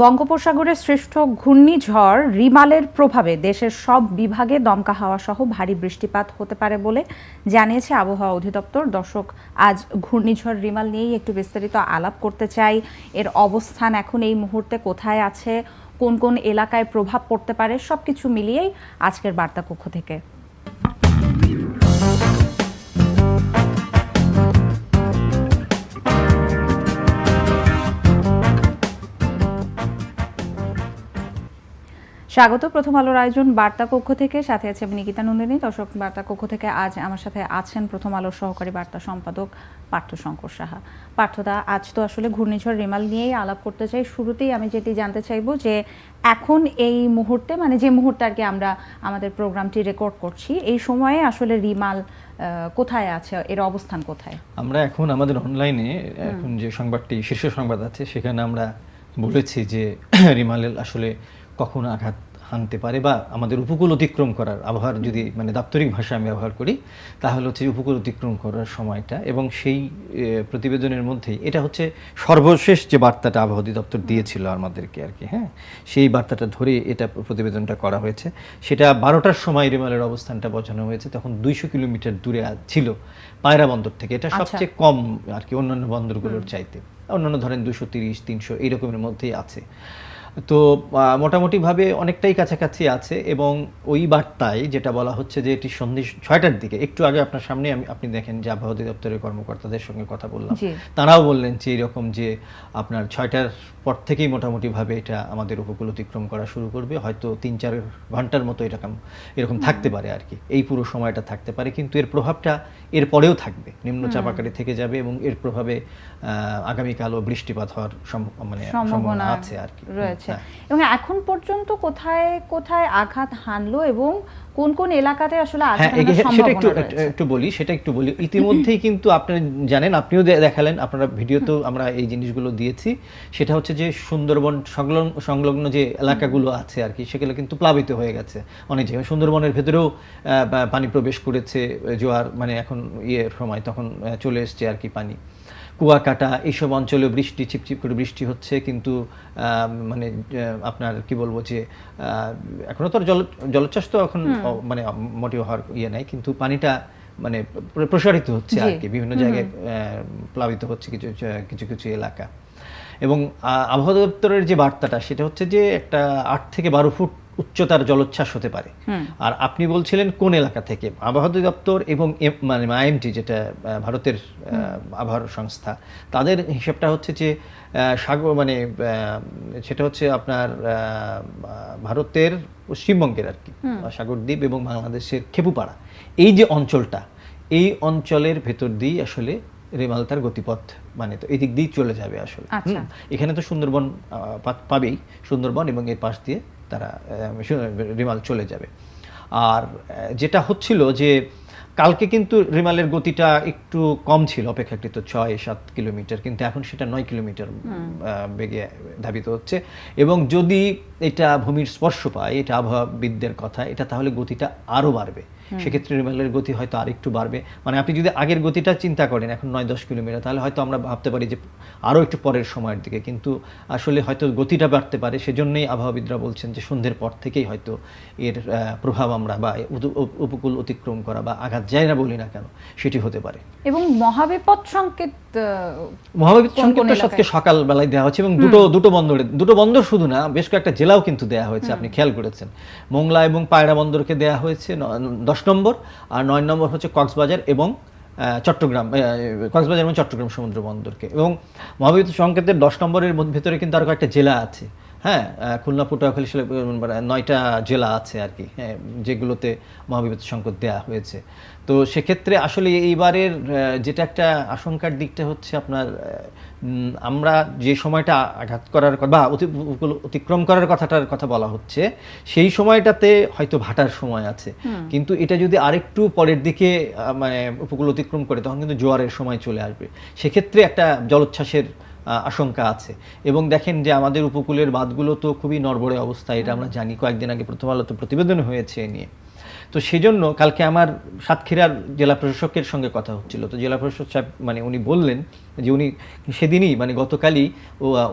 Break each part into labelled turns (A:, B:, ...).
A: বঙ্গোপসাগরে শ্রেষ্ঠ ঘূর্ণিঝড় রিমালের প্রভাবে দেশের সব বিভাগে দমকা হাওয়া সহ ভারী বৃষ্টিপাত হতে পারে বলে জানিয়েছে আবহাওয়া অধিদপ্তর। দর্শক, আজ ঘূর্ণিঝড় রিমাল নিয়েই একটু বিস্তারিত আলাপ করতে চাই। এর অবস্থান এখন এই মুহূর্তে কোথায় আছে? কোন কোন এলাকায় প্রভাব পড়তে পারে? সবকিছু মিলিয়েই আজকের বার্তা কক্ষ থেকে। স্বাগত প্রথম আলোর আয়োজন বার্তা কক্ষ থেকে। সাথে আছে আমি নিকিতা নন্দিনী। দর্শক বার্তা কক্ষ থেকে আজ আমার সাথে আছেন প্রথম আলোর সহকারী বার্তা সম্পাদক পার্থ শঙ্কর সাহা। পার্থদা আজ তো আসলে ঘূর্ণিঝড় রিমাল নিয়েই আলাপ করতে চাই। শুরুতেই আমি যেটি জানতে চাইব যে এখন এই মুহূর্তে মানে যে মুহূর্তে আর কি আমরা আমাদের প্রোগ্রামটি রেকর্ড করছি এই সময়ে আসলে রিমাল কোথায় আছে? এর অবস্থান কোথায়?
B: আমরা এখন আমাদের অনলাইনে এখন যে সংবাদটি শীর্ষ সংবাদ আছে সেখানে আমরা বলেছি যে রিমালের আসলে কখন আঘাত হানতে পারে বা আমাদের উপকূল অতিক্রম করার আবহাওয়ার যদি মানে দাপ্তরিক ভাষা আমি ব্যবহার করি তাহলে হচ্ছে উপকূল অতিক্রম করার সময়টা এবং সেই প্রতিবেদনের মধ্যেই এটা হচ্ছে সর্বশেষ যে বার্তাটা আবহাওয়া অধিদপ্তর দিয়েছিল আমাদেরকে আর কি হ্যাঁ? সেই বার্তাটা ধরে এটা প্রতিবেদনটা করা হয়েছে। সেটা বারোটার সময় রিমালের অবস্থানটা বোঝানো হয়েছে তখন দুইশো কিলোমিটার দূরে ছিল পায়রা বন্দর থেকে। এটা সবচেয়ে কম আর কি অন্যান্য বন্দরগুলোর চাইতে। অন্যান্য ধরেন দুশো তিরিশ তিনশো এইরকমের মধ্যেই আছে। তো মোটামুটিভাবে অনেকটাই কাছাকাছি আছে এবং ওই বার্তায় যেটা বলা হচ্ছে যে এটি সন্ধে ছয়টার দিকে একটু আগে আপনার সামনে আমি আপনি দেখেন যে আবহাওয়া অধিদপ্তরের কর্মকর্তাদের সঙ্গে কথা বললাম। তারাও বললেন যে এরকম যে আপনার ছয়টার পর থেকেই মোটামুটিভাবে এটা আমাদের উপকূল অতিক্রম করা শুরু করবে হয়তো তিন চার ঘণ্টার মতো এরকম এরকম থাকতে পারে আর কি। এই পুরো সময়টা থাকতে পারে কিন্তু এর প্রভাবটা এর পরেও থাকবে নিম্নচাপাকারে থেকে যাবে এবং এর প্রভাবে আহ, আগামীকালও বৃষ্টিপাত হওয়ার মানে
A: সম্ভাবনা
B: সম্ভাবনা আছে আর কি।
A: রয়েছে
B: হ্যাঁ।
A: এবং এখন পর্যন্ত কোথায় কোথায় আঘাত হানলো এবং কোন কোন এলাকাতে আসলে
B: হ্যাঁ সেটা একটু একটু বলি সেটা একটু বলি। ইতিমধ্যেই কিন্তু আপনারা জানেন আপনিও দেখালেন আপনারা ভিডিওতেও আমরা এই জিনিসগুলো দিয়েছি। সেটা হচ্ছে যে সুন্দরবন সংলগ্ন সংলগ্ন যে এলাকাগুলো আছে আর কি সেগুলো কিন্তু প্লাবিত হয়ে গেছে অনেক জায়গায়। সুন্দরবনের ভেতরেও আহ, পানি প্রবেশ করেছে জোয়ার মানে এখন ইয়ের সময় তখন চলে এসছে আর কি পানি। কুয়াকাটা এইসব অঞ্চলে বৃষ্টি চিপচিপ করে বৃষ্টি হচ্ছে কিন্তু মানে আপনার কি বলব যে আহ, এখনও তো জল জলোচ্ছ্বাস তো এখন মানে মোটেও হওয়ার ইয়ে নাই কিন্তু পানিটা মানে প্র- প্রসারিত হচ্ছে আর কি বিভিন্ন জায়গায় প্লাবিত হচ্ছে কিছু কিছু কিছু এলাকা। এবং আবহাওয়া দপ্তরের যে বার্তাটা সেটা হচ্ছে যে একটা আট থেকে বারো ফুট উচ্চতার জলোচ্ছ্বাস হতে পারে। আর আপনি বলছিলেন কোন এলাকা থেকে? আবহাওয়া দপ্তর এবং মানে আইএমটি যেটা ভারতের আবহাওয়ার সংস্থা তাদের হিসাবটা হচ্ছে যে সাগর মানে সেটা হচ্ছে আপনার ভারতের পশ্চিমবঙ্গের আর কি সাগরদ্বীপ এবং বাংলাদেশের খেপুপাড়া। এই যে অঞ্চলটা এই অঞ্চলের ভেতর দিয়েই আসলে রেমাল তার গতিপথ মানে তো এই দিক দিয়েই চলে যাবে আসলে।
A: আচ্ছা।
B: এখানে তো সুন্দরবন পাবেই সুন্দরবন এবং এর পাশ দিয়ে তারা রিমাল চলে যাবে। আর যেটা হচ্ছিল যে কালকে কিন্তু রিমালের গতিটা একটু কম ছিল অপেক্ষাকৃত ছয় সাত কিলোমিটার কিন্তু এখন সেটা নয় কিলোমিটার বেগে ধাবিত হচ্ছে। এবং যদি এটা ভূমির স্পর্শ পায় এটা আবহাওয়াবিদদের কথা এটা তাহলে গতিটা আরও বাড়বে। সেক্ষেত্রে রিমালের গতি হয়তো আরেকটু বাড়বে। মানে আপনি যদি আগের গতিটা চিন্তা করেন এখন নয় দশ কিলোমিটার তাহলে হয়তো আমরা ভাবতে পারি যে আরও একটু পরের সময়ের দিকে। কিন্তু আসলে হয়তো গতিটা বাড়তে পারে সেজন্যই আবহাওয়াবিদরা বলছেন যে সন্ধ্যের পর থেকেই হয়তো এর প্রভাব আমরা বা উপকূল অতিক্রম করা বা আঘাত যায় না বলি না কেন সেটি হতে পারে।
A: এবং মহাবিপদ সংকেত এলাকায়?
B: আজকে সকাল বেলায় দেওয়া হচ্ছে এবং দুটো দুটো বন্দরে দুটো বন্দর শুধু না বেশ কয়েকটা জেলাও কিন্তু দেওয়া হয়েছে আপনি খেয়াল করেছেন। মোংলা এবং পায়রা বন্দরকে দেওয়া হয়েছে দশ নম্বর আর নয় নম্বর হচ্ছে কক্সবাজার এবং চট্টগ্রাম কক্সবাজার এবং চট্টগ্রাম সমুদ্র বন্দরকে। এবং মহাবিদ সংকেতের দশ নম্বরের ভেতরে কিন্তু আরও কয়েকটা জেলা আছে। হ্যাঁ খুলনা পটুয়াখালী মানে নয়টা জেলা আছে আর কি হ্যাঁ যেগুলোতে মহাবিপত্তি সংকট দেওয়া হয়েছে। তো সেক্ষেত্রে আসলে এইবারের যেটা একটা আশঙ্কার দিকটা হচ্ছে আপনার আমরা যে সময়টা আঘাত করার বা অতিক্রম করার কথাটার কথা বলা হচ্ছে সেই সময়টাতে হয়তো ভাটার সময় আছে। কিন্তু এটা যদি আরেকটু পরের দিকে মানে উপকূল অতিক্রম করে তখন কিন্তু জোয়ারের সময় চলে আসবে। সেক্ষেত্রে একটা জলোচ্ছ্বাসের আশঙ্কা আছে। এবং দেখেন যে আমাদের উপকূলের বাঁধগুলো তো খুবই নড়বড়ে অবস্থা এটা আমরা জানি। কয়েকদিন আগে প্রথম আলোতে প্রতিবেদন হয়েছে এ নিয়ে। তো সেজন্য কালকে আমার সাতক্ষীরার জেলা প্রশাসকের সঙ্গে কথা হচ্ছিল। তো জেলা প্রশাসক সাহেব মানে উনি বললেন যে উনি সেদিনই মানে গতকালই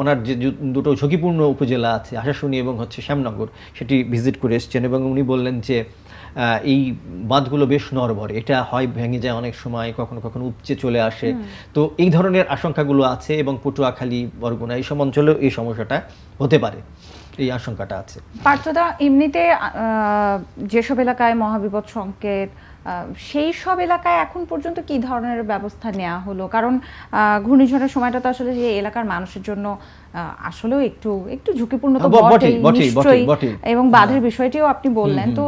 B: ওনার যে দুটো ঝুঁকিপূর্ণ উপজেলা আছে আশাশুনি এবং হচ্ছে শ্যামনগর সেটি ভিজিট করে এসছেন এবং উনি বললেন যে এই বাঁধগুলো বেশ নরবরে এটা হয় ভেঙে যায় অনেক সময় কখনো কখনো উপচে চলে আসে। তো এই ধরনের আশঙ্কাগুলো আছে এবং পটুয়াখালী বরগুনা এইসব অঞ্চলেও এই সমস্যাটা হতে পারে। এই আশঙ্কাটা আছে।
A: পার্থদা এমনিতে যেসব এলাকায় মহাবিপদ সংকেত সেই সব এলাকায় এখন পর্যন্ত কি ধরনের ব্যবস্থা নেওয়া হলো? কারণ ঘূর্ণিঝড়ের সময়টা তো আসলে যে এলাকার মানুষের জন্য আসলেও একটু একটু ঝুঁকিপূর্ণ তো
B: বটেই।
A: এবং বাঁধের বিষয়টিও আপনি বললেন। তো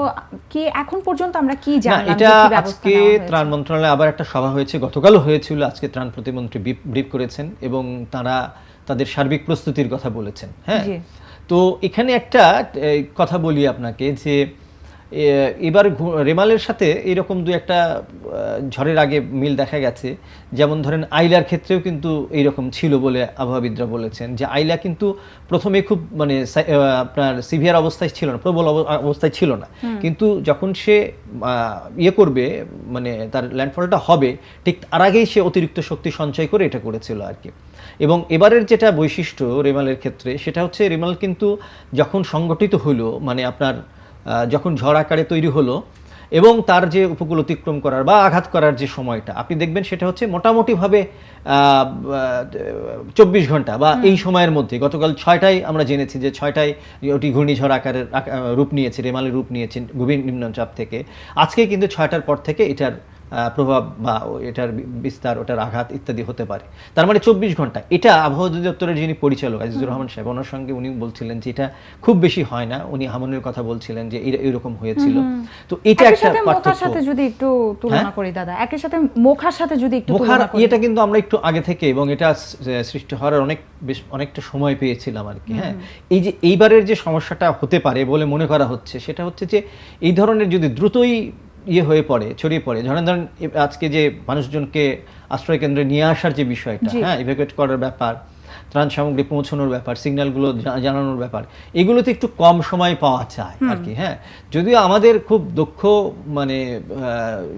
A: কি এখন পর্যন্ত আমরা কি জানলাম
B: এটা আজকে? ত্রাণ মন্ত্রণালয়ে আবার একটা সভা হয়েছে গতকালও হয়েছিল আজকে ত্রাণ প্রতিমন্ত্রী ব্রিফ করেছেন এবং তারা তাদের সার্বিক প্রস্তুতির কথা বলেছেন হ্যাঁ। তো এখানে একটা কথা বলি আপনাকে যে এবার রেমালের সাথে এরকম দু একটা ঝড়ের আগে মিল দেখা গেছে। যেমন ধরেন আইলার ক্ষেত্রেও কিন্তু এইরকম ছিল বলে আবহাওয়াবিদরা বলেছেন যে আইলা কিন্তু প্রথমে খুব মানে আপনার সিভিয়ার অবস্থায় ছিল না প্রবল অব- অবস্থায় ছিল না। কিন্তু যখন সে আহ, ইয়ে করবে মানে তার ল্যান্ডফলটা হবে ঠিক তার আগেই সে অতিরিক্ত শক্তি সঞ্চয় করে এটা করেছিল আর কি। এবং এবারের যেটা বৈশিষ্ট্য রেমালের ক্ষেত্রে সেটা হচ্ছে রেমাল কিন্তু যখন সংগঠিত হলো মানে আপনার যখন ঝড় আকারে তৈরি হলো এবং তার যে উপকূল অতিক্রম করার বা আঘাত করার যে সময়টা আপনি দেখবেন সেটা হচ্ছে মোটামুটিভাবে চব্বিশ ঘণ্টা বা এই সময়ের মধ্যে। গতকাল ছয়টায় আমরা জেনেছি যে ছয়টায় ওটি ঘূর্ণিঝড় আকারের রূপ নিয়েছে রেমালের রূপ নিয়েছে গভীর নিম্নচাপ থেকে। আজকে কিন্তু ছয়টার পর থেকে এটার প্রভাব বা এটার বিস্তার ওটার আঘাত ইত্যাদি হতে পারে। তার মানে চব্বিশ ঘণ্টা। এটা আবহাওয়া অধিদপ্তরের যিনি পরিচালক আজিজুর রহমান সাহেব ওনার সঙ্গে উনি বলছিলেন যে এটা খুব বেশি হয় না। উনি হামনের কথা বলছিলেন যে এরকম হয়েছিল। তো এটা একটা
A: সাথে মোখার
B: পার্থক্য।
A: সাথে যদি একটু তুলনা করি দাদা সাথে মোখার সাথে যদি একটু
B: মুখার ইয়েটা কিন্তু আমরা একটু আগে থেকে এবং এটা সৃষ্টি হওয়ার অনেক বেশ অনেকটা সময় পেয়েছিলাম আর কি হ্যাঁ? এই যে এইবারের যে সমস্যাটা হতে পারে বলে মনে করা হচ্ছে সেটা হচ্ছে যে এই ধরনের যদি দ্রুতই ইয়ে হয়ে পড়ে ছড়িয়ে পড়ে। ধরেন ধরেন আজকে যে মানুষজনকে আশ্রয় কেন্দ্রে নিয়ে আসার যে বিষয়টা হ্যাঁ ইভ্যাকুয়েট করার ব্যাপার ত্রাণ সামগ্রী পৌঁছানোর ব্যাপার সিগন্যালগুলো জানানোর ব্যাপার এগুলোতে একটু কম সময় পাওয়া যায় আর কি হ্যাঁ। যদিও আমাদের খুব দক্ষ মানে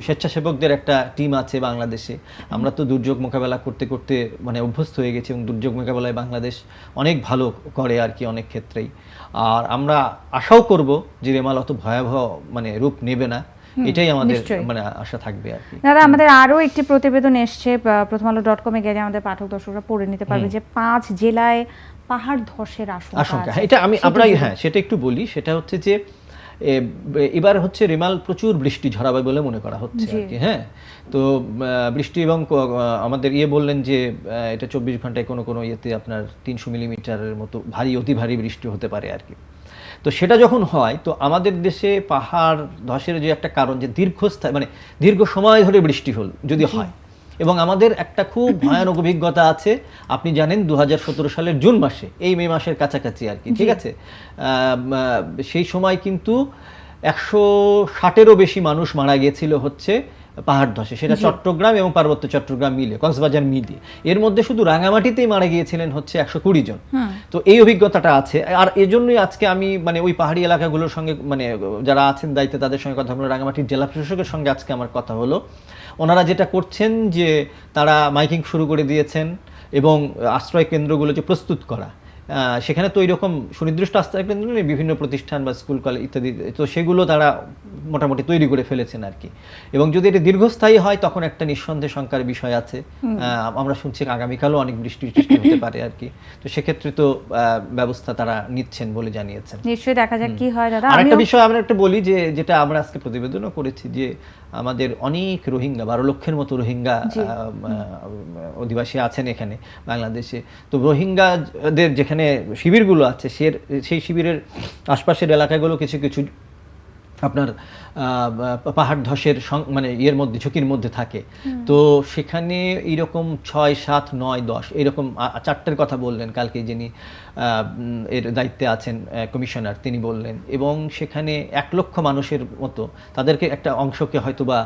B: স্বেচ্ছাসেবকদের একটা টিম আছে বাংলাদেশে। আমরা তো দুর্যোগ মোকাবেলা করতে করতে মানে অভ্যস্ত হয়ে গেছি এবং দুর্যোগ মোকাবেলায় বাংলাদেশ অনেক ভালো করে আর কি অনেক ক্ষেত্রেই। আর আমরা আশাও করব যে রেমাল অত ভয়াবহ মানে রূপ নেবে না। এটাই আমাদের মানে আশা থাকবে আর কি।
A: দাদা আমাদের আরও একটি প্রতিবেদন এসছে প্রথম আলো ডট কমে গেলে আমাদের পাঠক দর্শকরা পড়ে নিতে পারবে যে পাঁচ জেলায় পাহাড় ধসের আশঙ্কা
B: এটা আমি আমরা হ্যাঁ সেটা একটু বলি সেটা হচ্ছে যে এবার হচ্ছে রেমাল প্রচুর বৃষ্টি ঝরাবে বলে মনে করা হচ্ছে আর কি হ্যাঁ? তো বৃষ্টি এবং আমাদের ইয়ে বললেন যে এটা চব্বিশ ঘন্টায় কোনো কোনো ইয়েতে আপনার তিনশো মিলিমিটারের মতো ভারী অতি ভারী বৃষ্টি হতে পারে আর কি। তো সেটা যখন হয় তো আমাদের দেশে পাহাড় ধসের যে একটা কারণ যে দীর্ঘস্থায়ী মানে দীর্ঘ সময় ধরে বৃষ্টি হল যদি হয়। এবং আমাদের একটা খুব ভয়ানক অভিজ্ঞতা আছে আপনি জানেন দু হাজার সতেরো সালের জুন মাসে এই মে মাসের কাছাকাছি আর কি ঠিক আছে? সেই সময় কিন্তু একশো ষাটেরও বেশি মানুষ মারা গিয়েছিল হচ্ছে পাহাড় ধসে সেটা চট্টগ্রাম এবং পার্বত্য চট্টগ্রাম মিলে কক্সবাজার মিলে এর মধ্যে শুধু রাঙামাটিতেই মারা গিয়েছিলেন হচ্ছে একশো কুড়ি জন। তো এই অভিজ্ঞতাটা আছে। আর এজন্যই আজকে আমি মানে ওই পাহাড়ি এলাকাগুলোর সঙ্গে মানে যারা আছেন দায়িত্বে তাদের সঙ্গে কথা বলে রাঙামাটির জেলা প্রশাসকের সঙ্গে আজকে আমার কথা হলো। ওনারা যেটা করছেন যে তারা মাইকিং শুরু করে দিয়েছেন এবং আশ্রয় কেন্দ্রগুলো যে প্রস্তুত করা। সেখানে তো এরকম সুনির্দিষ্ট আশ্রয় কেন্দ্র নেই বিভিন্ন প্রতিষ্ঠান বা স্কুল কলেজ ইত্যাদি তো সেগুলো তারা মোটামুটি তৈরি করে ফেলেছেন আর কি। এবং যদি এটা দীর্ঘস্থায়ী হয় তখন একটা নিঃসন্দেহ শঙ্কার বিষয় আছে। আমরা শুনছি আগামীকালও অনেক বৃষ্টি টিষ্টি হতে পারে আর কি। তো সেক্ষেত্রে তো ব্যবস্থা তারা নিচ্ছেন বলে জানিয়েছেন।
A: নিশ্চয়ই দেখা যাক কি হয় দাদা।
B: আরেকটা বিষয় আমরা একটা বলি যে যেটা আমরা আজকে প্রতিবেদনও করেছি যে আমাদের অনেক রোহিঙ্গা বারো লক্ষের মতো রোহিঙ্গা অধিবাসী আছেন এখানে বাংলাদেশে। তো রোহিঙ্গাদের যেখানে শিবিরগুলো আছে সে সেই শিবিরের আশপাশের এলাকাগুলো কিছু কিছু আপনার পাহাড় ধসের মানে ইয়ের মধ্যে ঝুঁকির মধ্যে থাকে। তো সেখানে এইরকম ছয় সাত নয় দশ এরকম চারটের কথা বললেন কালকে যিনি এর দায়িত্বে আছেন কমিশনার তিনি বললেন। এবং সেখানে এক লক্ষ মানুষের মতো তাদেরকে একটা অংশকে হয়তো বা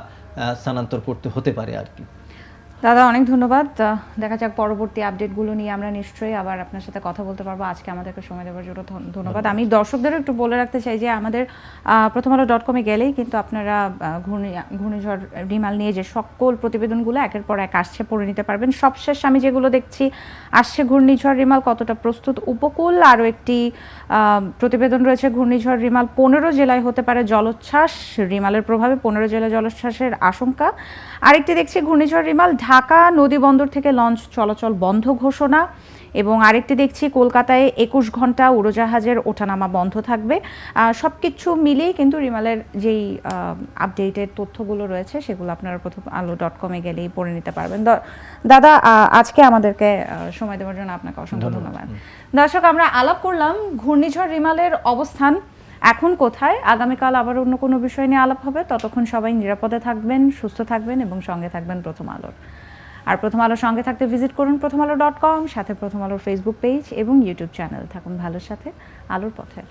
B: স্থানান্তর করতে হতে পারে আর কি।
A: দাদা, অনেক ধন্যবাদ। দেখা যাক পরবর্তী আপডেটগুলো নিয়ে আমরা নিশ্চয়ই আবার আপনার সাথে কথা বলতে পারব। আজকে আমাদেরকে সময় দেওয়ার জন্য ধন- ধন্যবাদ। আমি দর্শকদেরও একটু বলে রাখতে চাই যে আমাদের প্রথম আলো ডট কমে গেলেই কিন্তু আপনারা ঘূর্ণি, ঘূর্ণিঝড় রিমাল নিয়ে যে সকল প্রতিবেদনগুলো একের পর এক আসছে, পড়ে নিতে পারবেন। সবশেষ আমি যেগুলো দেখছি, আসছে ঘূর্ণিঝড় রিমাল কতটা প্রস্তুত? উপকূল আরও একটি প্রতিবেদন রয়েছে, ঘূর্ণিঝড় রিমাল পনেরো জেলায় হতে পারে জলোচ্ছ্বাস। রিমালের প্রভাবে পনেরো জেলায় জলোচ্ছ্বাসের আশঙ্কা। আরেকটি দেখছি, ঘূর্ণিঝড় রিমাল ঢাকা নদী বন্দর থেকে লঞ্চ চলাচল বন্ধ ঘোষণা এবং আরেকটি দেখছি কলকাতায় একুশ ঘণ্টা উড়োজাহাজের ওঠানামা বন্ধ থাকবে। সব কিছু মিলিয়ে কিন্তু রিমালের যেই আপডেটের তথ্যগুলো রয়েছে সেগুলো আপনারা প্রথম আলো ডট কমে গেলেই পড়ে নিতে পারবেন। দাদা আজকে আমাদেরকে সময় দেওয়ার জন্য আপনাকে অসংখ্য ধন্যবাদ। দর্শক আমরা আলাপ করলাম ঘূর্ণিঝড় রিমালের অবস্থান এখন কোথায়? আগামীকাল আবার অন্য কোনো বিষয় নিয়ে আলাপ হবে। ততক্ষণ সবাই নিরাপদে থাকবেন সুস্থ থাকবেন এবং সঙ্গে থাকবেন প্রথম আলোর। আর প্রথম আলোর সঙ্গে থাকতে ভিজিট করুন প্রথম আলো ডট কম সাথে প্রথম আলোর ফেসবুক পেজ এবং ইউটিউব চ্যানেল থাকুন ভালোর সাথে, আলোর পথে।